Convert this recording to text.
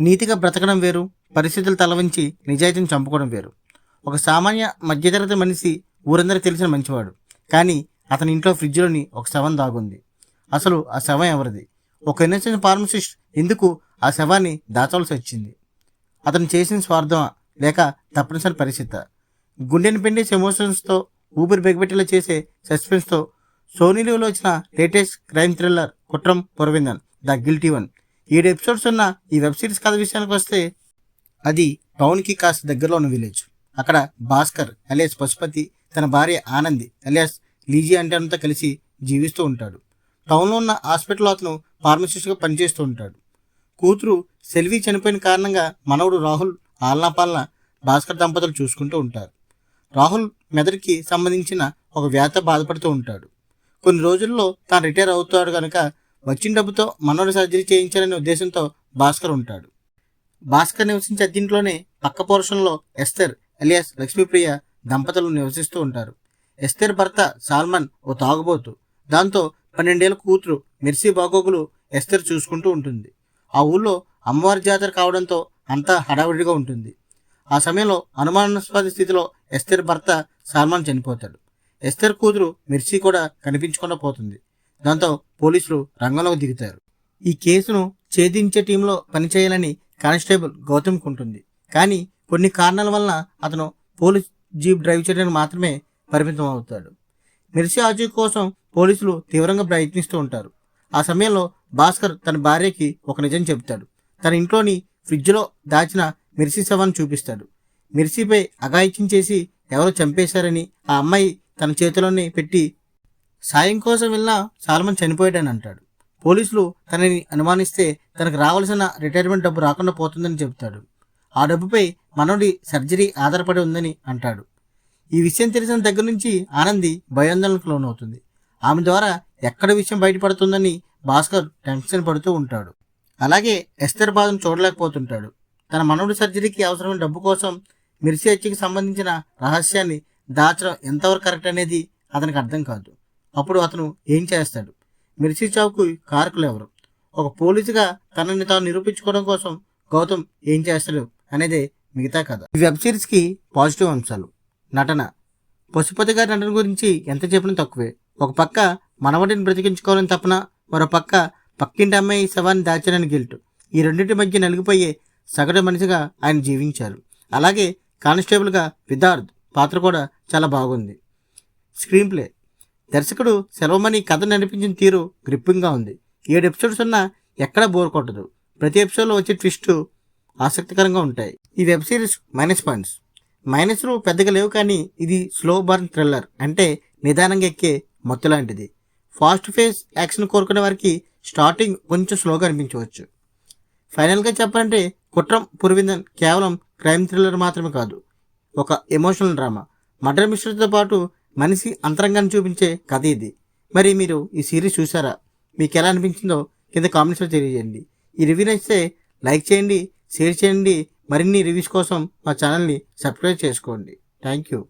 నీతిగా బ్రతకడం వేరు పరిస్థితులు తలవంచి నిజాయితీని చంపుకోవడం వేరు. ఒక సామాన్య మధ్యతరగతి మనిషి ఊరందరికీ తెలిసిన మంచివాడు. కానీ అతని ఇంట్లో ఫ్రిడ్జ్లోని ఒక శవం దాగుంది. అసలు ఆ శవం ఎవరిది? ఒక ఇన్నోసెంట్ ఫార్మసిస్ట్ ఎందుకు ఆ శవాన్ని దాచవలసి వచ్చింది? అతను చేసిన స్వార్థమా? లేక తప్పనిసరి పరిస్థితి? గుండెని పిండి ఎమోషన్స్తో ఊపిరి బిగబెట్టేలా చేసే సస్పెన్స్తో సోనీలో వచ్చిన latest crime thriller Kuttram Purindhavan the guilty one. ఏడు ఎపిసోడ్స్ ఉన్న ఈ వెబ్ సిరీస్ కథ విషయానికి వస్తే అది టౌన్కి కాస్త దగ్గరలో ఉన్న విలేజ్ అక్కడ భాస్కర్ అలియాస్ పశుపతి తన భార్య ఆనంది అలియాస్ లీజీ అంటేనంతా కలిసి జీవిస్తూ ఉంటాడు. టౌన్లో ఉన్న హాస్పిటల్ అతను ఫార్మసిస్ట్గా పనిచేస్తూ ఉంటాడు. కూతురు సెల్వి చనిపోయిన కారణంగా మనవడు రాహుల్ ఆలనాపాలన భాస్కర్ దంపతులు చూసుకుంటూ ఉంటారు. రాహుల్ మెదడుకి సంబంధించిన ఒక వ్యాధ బాధపడుతూ ఉంటాడు. కొన్ని రోజుల్లో తాను రిటైర్ అవుతాడు కనుక వచ్చిన డబ్బుతో మనోడి సర్జరీ చేయించాలనే ఉద్దేశంతో భాస్కర్ ఉంటాడు. భాస్కర్ నివసించే అద్దీంట్లోనే పక్క పోర్షన్లో ఎస్తర్ అలియాస్ లక్ష్మీప్రియ దంపతులు నివసిస్తూ ఉంటారు. ఎస్తర్ భర్త సాల్మన్ ఓ తాగుబోతు. దాంతో పన్నెండేళ్ళ కూతురు మెర్సీ బాగోగులు ఎస్తర్ చూసుకుంటూ ఉంటుంది. ఆ ఊళ్ళో అమ్మవారి జాతర కావడంతో అంతా హడావిడిగా ఉంటుంది. ఆ సమయంలో అనుమానాస్పద స్థితిలో ఎస్తర్ భర్త సాల్మాన్ చనిపోతాడు. ఎస్తర్ కూతురు మిర్చి కూడా కనిపించకుండా పోతుంది. దాంతో పోలీసులు రంగంలోకి దిగుతారు. ఈ కేసును ఛేదించే టీంలో పనిచేయాలని కానిస్టేబుల్ గౌతమ్కి ఉంటుంది కానీ కొన్ని కారణాల వలన అతను పోలీస్ జీప్ డ్రైవ్ చేయడానికి మాత్రమే పరిమితం అవుతాడు. మిర్చి ఆచూ కోసం పోలీసులు తీవ్రంగా ప్రయత్నిస్తూ ఉంటారు. ఆ సమయంలో భాస్కర్ తన భార్యకి ఒక నిజం చెబుతాడు. తన ఇంట్లోని ఫ్రిడ్జ్లో దాచిన మిర్సి శవాన్ని చూపిస్తాడు. మిర్సిపై అఘాయిత్యం చేసి ఎవరో చంపేశారని ఆ అమ్మాయి తన చేతిలోనే పెట్టి సాయం కోసం వెళ్ళినా సాల్మన్ చనిపోయాడని అంటాడు. పోలీసులు తనని అనుమానిస్తే తనకు రావాల్సిన రిటైర్మెంట్ డబ్బు రాకుండా పోతుందని చెబుతాడు. ఆ డబ్బుపై మనోడి సర్జరీ ఆధారపడి ఉందని అంటాడు. ఈ విషయం తెలిసిన దగ్గర నుంచి ఆనంది భయాందోళనకు లోనవుతుంది. ఆమె ద్వారా ఎక్కడ విషయం బయటపడుతుందని భాస్కర్ టెన్షన్ పడుతూ ఉంటాడు. అలాగే ఎస్తర్ బాధను చూడలేకపోతుంటాడు. తన మనోడి సర్జరీకి అవసరమైన డబ్బు కోసం మిర్చి హత్యకి సంబంధించిన రహస్యాన్ని దాచడం ఎంతవరకు కరెక్ట్ అనేది అతనికి అర్థం కాదు. అప్పుడు అతను ఏం చేస్తాడు? మిర్చి చావుకు కారకులు ఎవరు ఒక పోలీసుగా తనని తాను నిరూపించుకోవడం కోసం గౌతమ్ ఏం చేస్తాడు అనేది మిగతా కథ. ఈ వెబ్ సిరీస్కి పాజిటివ్ అంశాలు. నటన. పశుపతి గారి నటన గురించి ఎంత చెప్పినా తక్కువే. ఒక పక్క మనవటిని బ్రతికించుకోవాలని తప్పన మరో పక్క పక్కింటి అమ్మాయి శవాన్ని దాచాలని గిల్ట్. ఈ రెండింటి మధ్య నలిగిపోయే సగటు మనిషిగా ఆయన జీవించారు. అలాగే కానిస్టేబుల్గా విదార్థ్ పాత్ర కూడా చాలా బాగుంది. Screenplay. దర్శకుడు సెలవుమణి కథ నడిపించిన తీరు గ్రిప్పింగ్గా ఉంది. ఏడు ఎపిసోడ్స్ ఉన్నా ఎక్కడా బోర్ కొట్టదు. ప్రతి ఎపిసోడ్లో వచ్చే ట్విస్ట్ ఆసక్తికరంగా ఉంటాయి. ఈ వెబ్ సిరీస్ మైనస్ పాయింట్స్. మైనస్లు పెద్దగా లేవు కానీ ఇది స్లో బర్న్ థ్రిల్లర్ అంటే నిదానంగా ఎక్కే మత్తు లాంటిది. ఫాస్ట్ ఫేస్ యాక్షన్ కోరుకునే వారికి స్టార్టింగ్ కొంచెం స్లోగా అనిపించవచ్చు. ఫైనల్గా చెప్పాలంటే కుట్రం పురవిందన్ కేవలం క్రైమ్ థ్రిల్లర్ మాత్రమే కాదు. ఒక ఎమోషనల్ డ్రామా. మర్డర్ మిస్టరీతో పాటు మనిషి అంతరంగాన్ని చూపించే కథ ఇది. మరి మీరు ఈ సిరీస్ చూసారా మీకు ఎలా అనిపించిందో కింద కామెంట్స్లో తెలియజేయండి. ఈ రివ్యూ నచ్చితే లైక్ చేయండి షేర్ చేయండి. మరిన్ని రివ్యూస్ కోసం మా ఛానల్ని సబ్స్క్రైబ్ చేసుకోండి. Thank you